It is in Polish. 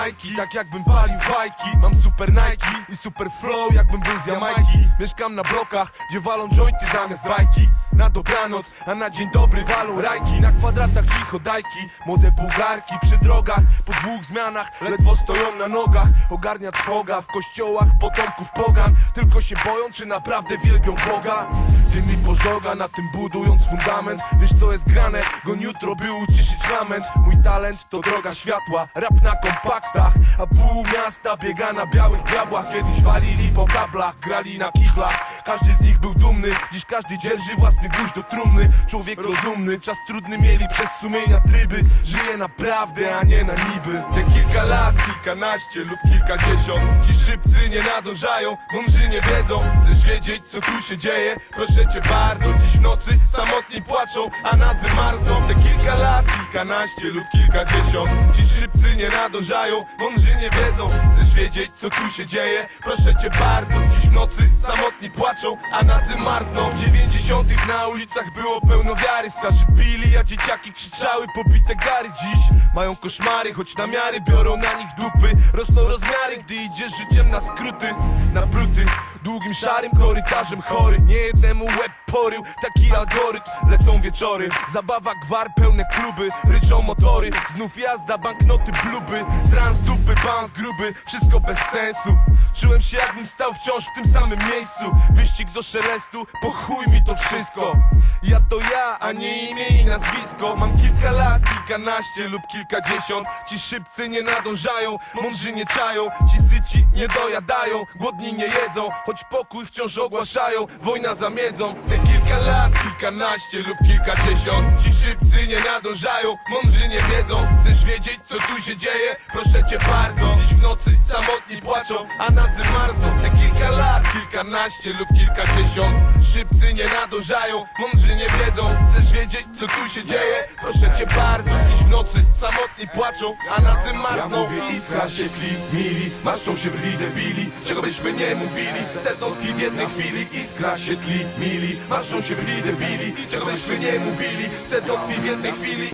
Majki Tak jakbym palił fajki. Mam super Nike i super flow Jakbym był z Jamajki. Mieszkam na blokach, gdzie walą jointy zamiast bajki. Na dobranoc, a na dzień dobry walą rajki. Na kwadratach cicho dajki Młode bułgarki przy drogach Po dwóch zmianach ledwo stoją na nogach. Ogarnia trwoga w kościołach potomków pogan. Tylko się boją, czy naprawdę wielbią Boga Dym i pożoga na tym budując fundament. Wiesz co jest grane, goń jutro by uciszyć lament. Mój talent to droga światła, rap na kompaktach. A pół miasta biega na białych diabłach. Kiedyś walili po kablach, grali na kiblach. Każdy z nich był dumny, dziś każdy dzierży własny gwóźdź do trumny. Człowiek rozumny, czas trudny mieli przez sumienia tryby. Żyje naprawdę, a nie na niby. Te kilka lat, kilkanaście lub kilkadziesiąt. Ci szybcy nie nadążają, mądrzy nie wiedzą. Chcesz wiedzieć co tu się dzieje? Proszę cię bardzo. Dziś w nocy samotni płaczą, a nadzy marzną. Te kilka lat, kilkanaście lub kilkadziesiąt. Ci szybcy nie nadążają, mądrzy nie wiedzą. Chcesz wiedzieć co tu się dzieje? Proszę cię bardzo. Dziś w nocy samotni płaczą, a nadzy marzną. W dziewięćdziesiątych na ulicach było pełno wiary. Starzy pili, a dzieciaki krzyczały pobite gary. Dziś mają koszmary, choć namiary biorą na nich dupy. Rosną rozmiary, gdy idziesz życiem na skróty Na bruty, długim szarym korytarzem chory. Nie jednemu łeb porył, taki algorytm. Lecą wieczory, zabawa gwar, pełne kluby Ryczą motory, znów jazda, banknoty, bluby. Trans dupy, bans gruby, wszystko bez sensu. Czułem się jakbym stał wciąż w tym samym miejscu Wyścig do szelestu, po chuj mi to wszystko. Ja to ja, a nie imię i nazwisko. Mam kilka lat, kilkanaście lub kilkadziesiąt. Ci szybcy nie nadążają, mądrzy nie czają. Ci syci nie dojadają, głodni nie jedzą. Choć pokój wciąż ogłaszają, wojna za miedzą. Te kilka lat, kilkanaście lub kilkadziesiąt. Ci szybcy nie nadążają, mądrzy nie wiedzą. Chcesz wiedzieć co tu się dzieje? Proszę cię bardzo. Dziś w nocy samotni płaczą, a nadzy marzną. Te kilkanaście lub kilkadziesiąt. Szybcy nie nadążają, mądrzy nie wiedzą. Chcesz wiedzieć co tu się dzieje? Proszę cię bardzo Dziś w nocy samotni płaczą, a nadzy marzną Ja mówię iskra się tli, mili Marszczą się brwi debili. Czego byśmy nie mówili? Sedno tkwi w jednej chwili. Iskra się tli, mili Marszczą się brwi debili. Czego byśmy nie mówili? Sedno tkwi w jednej chwili